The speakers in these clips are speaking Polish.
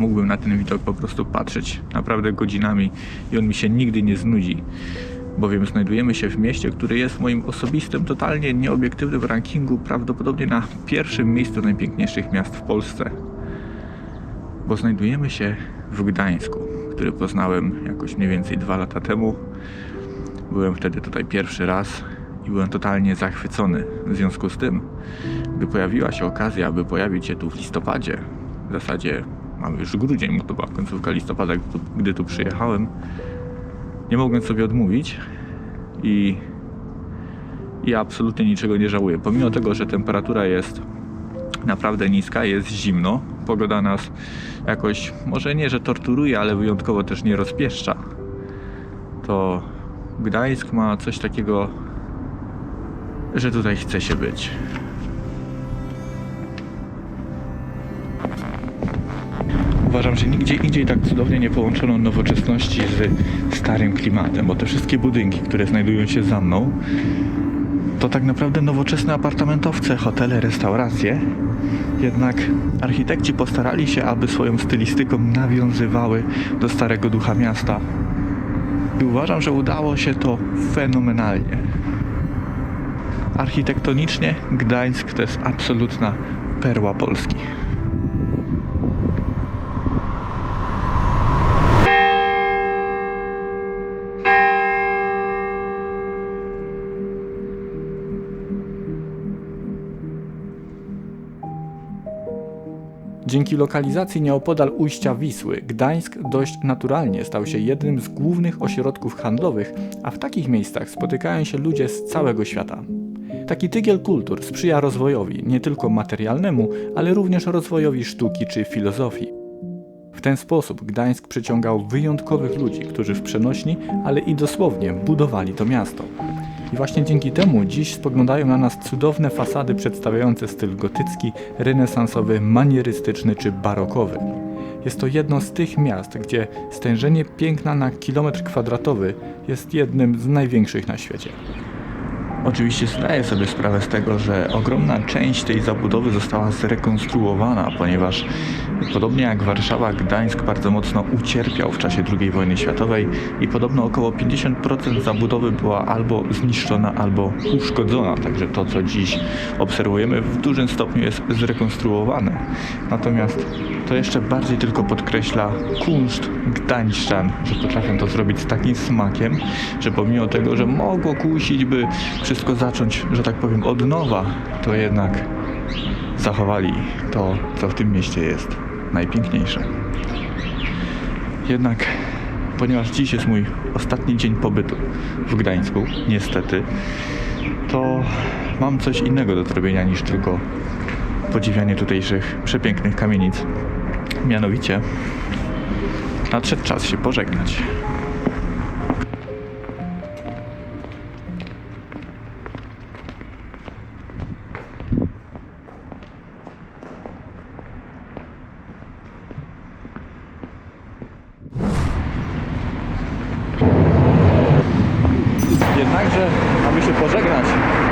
mógłbym na ten widok po prostu patrzeć naprawdę godzinami i on mi się nigdy nie znudzi. Bowiem znajdujemy się w mieście, które jest moim osobistym, totalnie nieobiektywnym rankingu, prawdopodobnie na pierwszym miejscu najpiękniejszych miast w Polsce. Bo znajdujemy się w Gdańsku, który poznałem jakoś mniej więcej dwa lata temu. Byłem wtedy tutaj pierwszy raz i byłem totalnie zachwycony. W związku z tym, gdy pojawiła się okazja, aby pojawić się tu w listopadzie, w zasadzie mamy już grudzień, bo to była końcówka listopada, gdy tu, gdy tu przyjechałem, nie mogłem sobie odmówić i i absolutnie niczego nie żałuję. Pomimo tego, że temperatura jest naprawdę niska, jest zimno, pogoda nas jakoś, może nie, że torturuje, ale wyjątkowo też nie rozpieszcza, to Gdańsk ma coś takiego, że tutaj chce się być. Uważam, że nigdzie indziej tak cudownie nie połączono nowoczesności z starym klimatem, bo te wszystkie budynki, które znajdują się za mną, to tak naprawdę nowoczesne apartamentowce, hotele, restauracje. Jednak architekci postarali się, aby swoją stylistyką nawiązywały do starego ducha miasta. I uważam, że udało się to fenomenalnie. Architektonicznie Gdańsk to jest absolutna perła Polski. Dzięki lokalizacji nieopodal ujścia Wisły, Gdańsk dość naturalnie stał się jednym z głównych ośrodków handlowych, a w takich miejscach spotykają się ludzie z całego świata. Taki tygiel kultur sprzyja rozwojowi nie tylko materialnemu, ale również rozwojowi sztuki czy filozofii. W ten sposób Gdańsk przyciągał wyjątkowych ludzi, którzy w przenośni, ale i dosłownie budowali to miasto. I właśnie dzięki temu dziś spoglądają na nas cudowne fasady przedstawiające styl gotycki, renesansowy, manierystyczny czy barokowy. Jest to jedno z tych miast, gdzie stężenie piękna na kilometr kwadratowy jest jednym z największych na świecie. Oczywiście zdaję sobie sprawę z tego, że ogromna część tej zabudowy została zrekonstruowana, ponieważ podobnie jak Warszawa, Gdańsk bardzo mocno ucierpiał w czasie II wojny światowej i podobno około 50% zabudowy była albo zniszczona, albo uszkodzona. Także to, co dziś obserwujemy, w dużym stopniu jest zrekonstruowane. Natomiast to jeszcze bardziej tylko podkreśla kunszt Gdańszczan, że potrafią to zrobić z takim smakiem, że pomimo tego, że mogło kusić, by wszystko zacząć, że tak powiem, od nowa, to jednak zachowali to, co w tym mieście jest najpiękniejsze. Jednak, ponieważ dziś jest mój ostatni dzień pobytu w Gdańsku, niestety, to mam coś innego do zrobienia niż tylko podziwianie tutejszych przepięknych kamienic. Mianowicie nadszedł czas się pożegnać.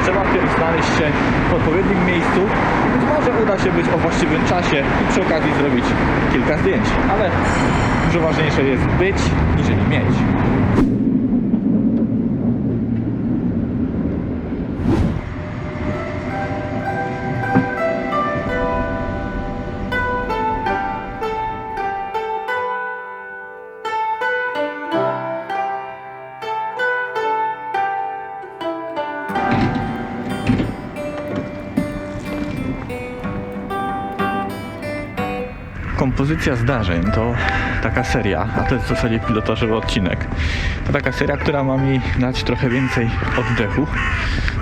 Trzeba wpierw znaleźć się w odpowiednim miejscu i być może uda się być o właściwym czasie i przy okazji zrobić kilka zdjęć. Ale dużo ważniejsze jest być, niżeli mieć. Kompozycja zdarzeń to taka seria, a to jest w zasadzie pilotażowy odcinek. To taka seria, która ma mi dać trochę więcej oddechu,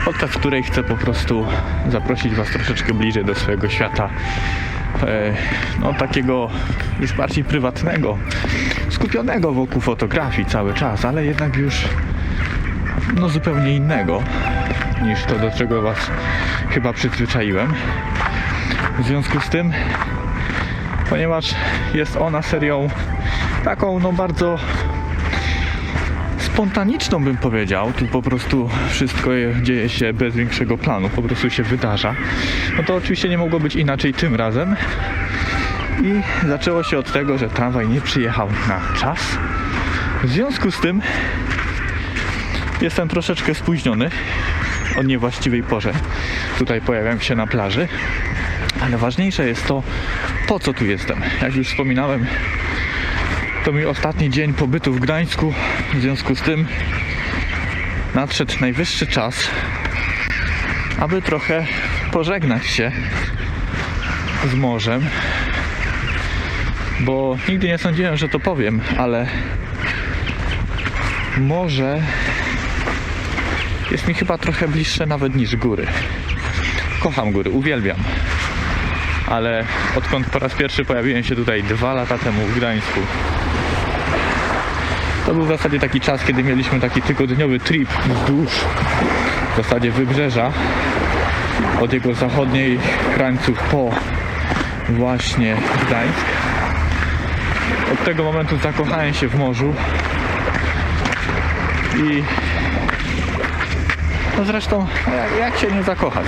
podczas której chcę po prostu zaprosić Was troszeczkę bliżej do swojego świata. E, no takiego już bardziej prywatnego, skupionego wokół fotografii cały czas, ale jednak już no zupełnie innego niż to, do czego Was chyba przyzwyczaiłem. W związku z tym ponieważ jest ona serią taką no bardzo spontaniczną bym powiedział, tu po prostu wszystko je- dzieje się bez większego planu, po prostu się wydarza. No to oczywiście nie mogło być inaczej tym razem. I zaczęło się od tego, że tramwaj nie przyjechał na czas. W związku z tym jestem troszeczkę spóźniony o niewłaściwej porze. Tutaj pojawiam się na plaży. Ale ważniejsze jest to, po co tu jestem. Jak już wspominałem, to mój ostatni dzień pobytu w Gdańsku. W związku z tym nadszedł najwyższy czas, aby trochę pożegnać się z morzem. Bo nigdy nie sądziłem, że to powiem, ale morze jest mi chyba trochę bliższe nawet niż góry. Kocham góry, uwielbiam. Ale odkąd po raz pierwszy pojawiłem się tutaj dwa lata temu w Gdańsku, to był w zasadzie taki czas, kiedy mieliśmy taki tygodniowy trip wzdłuż w zasadzie wybrzeża od jego zachodniej krańców po właśnie Gdańsk. Od tego momentu zakochałem się w morzu i no zresztą jak, się nie zakochać?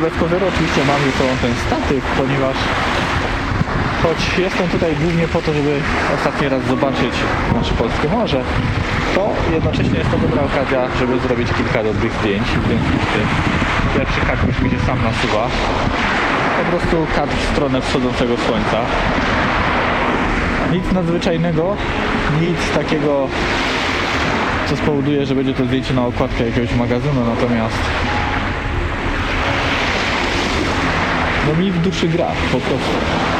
Pozoru oczywiście mam sobą ten statyw, ponieważ choć jestem tutaj głównie po to, żeby ostatni raz zobaczyć nasze polskie morze, to jednocześnie jest to dobra okazja, żeby zrobić kilka dobrych zdjęć. W związku z tym pierwszy kadr już mi się sam nasuwa. Po prostu kadr w stronę wschodzącego słońca. Nic nadzwyczajnego, nic takiego, co spowoduje, że będzie to zdjęcie na okładkę jakiegoś magazynu, natomiast no mi w duszy gra, po prostu.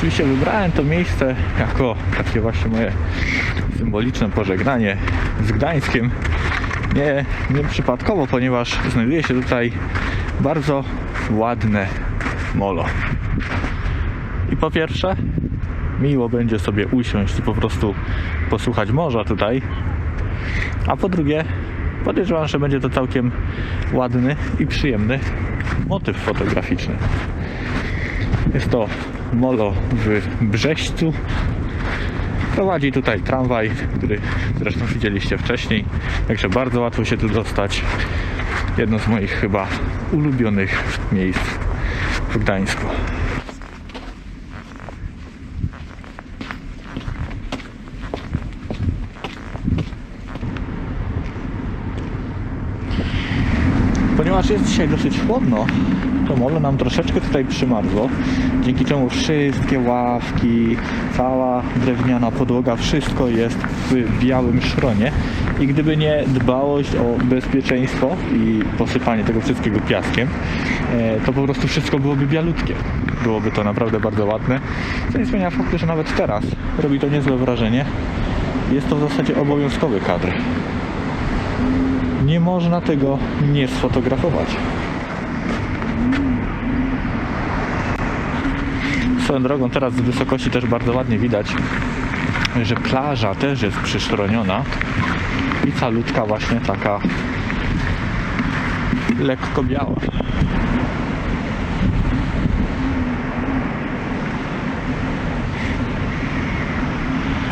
Oczywiście wybrałem to miejsce jako takie właśnie moje symboliczne pożegnanie z Gdańskiem. Nie, nie przypadkowo, ponieważ znajduje się tutaj bardzo ładne molo. I po pierwsze, miło będzie sobie usiąść i po prostu posłuchać morza tutaj. A po drugie, podejrzewam, że będzie to całkiem ładny i przyjemny motyw fotograficzny. Jest to molo w Brześciu. Prowadzi tutaj tramwaj, który zresztą widzieliście wcześniej, także bardzo łatwo się tu dostać. Jedno z moich chyba ulubionych miejsc w Gdańsku. Jest dzisiaj dosyć chłodno, to molo nam troszeczkę tutaj przymarzło, dzięki czemu wszystkie ławki, cała drewniana podłoga, wszystko jest w białym szronie i gdyby nie dbałość o bezpieczeństwo i posypanie tego wszystkiego piaskiem, e, to po prostu wszystko byłoby bialutkie. Byłoby to naprawdę bardzo ładne, co nie zmienia faktu, że nawet teraz robi to niezłe wrażenie. Jest to w zasadzie obowiązkowy kadr. Nie można tego nie sfotografować. Swoją drogą teraz z wysokości też bardzo ładnie widać, że plaża też jest przyszroniona i calutka właśnie taka lekko biała.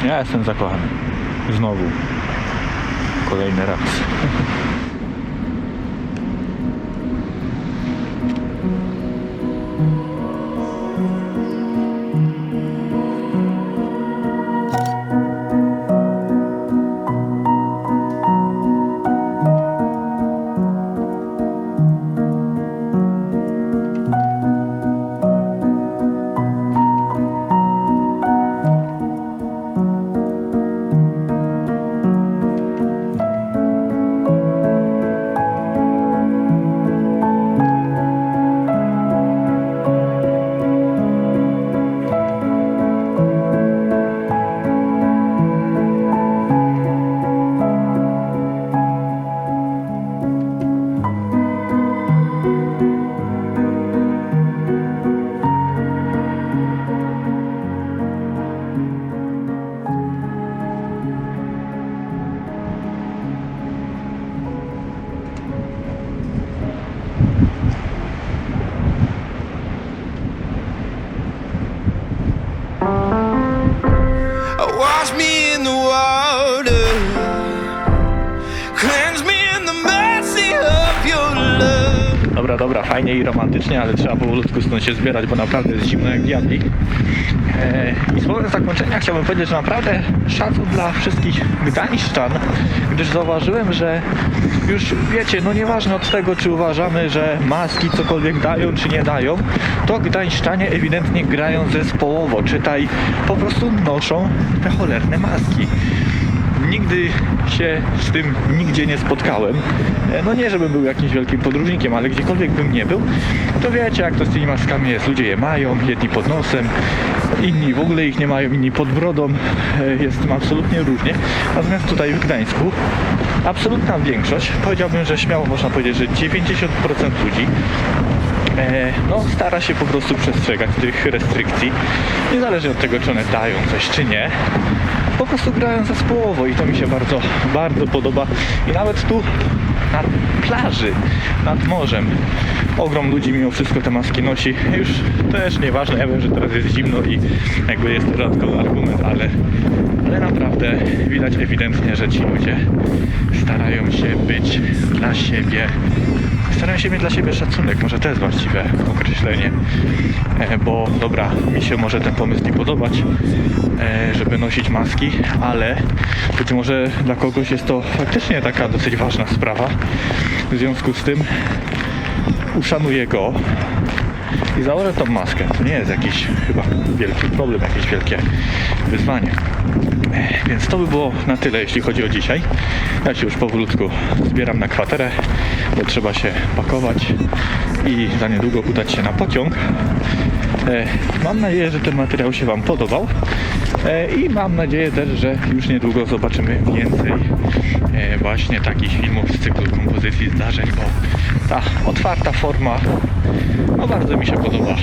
Ja jestem zakochany. Znowu. Kolejny raz. Dobra, fajnie i romantycznie, ale trzeba powolutku stąd się zbierać, bo naprawdę jest zimno jak diabli. E, I słowem zakończenia chciałbym powiedzieć, że naprawdę szacun dla wszystkich gdańszczan, gdyż zauważyłem, że już wiecie, no nieważne od tego, czy uważamy, że maski cokolwiek dają, czy nie dają, to gdańszczanie ewidentnie grają zespołowo, czytaj, po prostu noszą te cholerne maski. Nigdy się z tym nigdzie nie spotkałem. E, No nie, żebym był jakimś wielkim podróżnikiem, ale gdziekolwiek bym nie był, to wiecie jak to z tymi maskami jest. Ludzie je mają, jedni pod nosem, inni w ogóle ich nie mają, inni pod brodą. E, Jest tym absolutnie różnie. Natomiast tutaj w Gdańsku absolutna większość, powiedziałbym, że śmiało można powiedzieć, że 90% ludzi e, no, stara się po prostu przestrzegać tych restrykcji, niezależnie od tego, czy one dają coś, czy nie. Po prostu grają zespołowo i to mi się bardzo, bardzo podoba. I nawet tu na plaży, nad morzem, ogrom ludzi mimo wszystko te maski nosi. Już też nieważne, ja wiem, że teraz jest zimno i jakby jest dodatkowy argument, ale, ale naprawdę widać ewidentnie, że ci ludzie starają się być dla siebie Staram się mieć dla siebie szacunek, może to jest właściwe określenie, e, bo dobra, mi się może ten pomysł nie podobać, e, żeby nosić maski, ale być może dla kogoś jest to faktycznie taka dosyć ważna sprawa. W związku z tym uszanuję go i założę tą maskę. To nie jest jakiś chyba wielki problem, jakieś wielkie wyzwanie. Więc to by było na tyle, jeśli chodzi o dzisiaj. Ja się już powolutku zbieram na kwaterę, bo trzeba się pakować i za niedługo udać się na pociąg. E, Mam nadzieję, że ten materiał się Wam podobał E, i mam nadzieję też, że już niedługo zobaczymy więcej e, właśnie takich filmów z cyklu kompozycji zdarzeń, bo ta otwarta forma no bardzo mi się podoba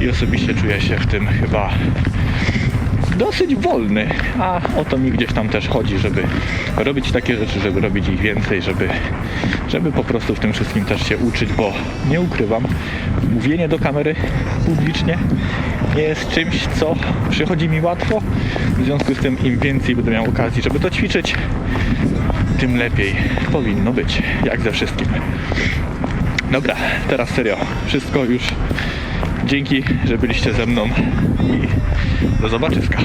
i osobiście czuję się w tym chyba dosyć wolny, a o to mi gdzieś tam też chodzi, żeby robić takie rzeczy, żeby robić ich więcej, żeby, żeby po prostu w tym wszystkim też się uczyć, bo nie ukrywam, mówienie do kamery publicznie nie jest czymś, co przychodzi mi łatwo, w związku z tym im więcej będę miał okazji, żeby to ćwiczyć, tym lepiej powinno być, jak ze wszystkim. Dobra, teraz serio, wszystko już. Dzięki, że byliście ze mną i do zobaczyska.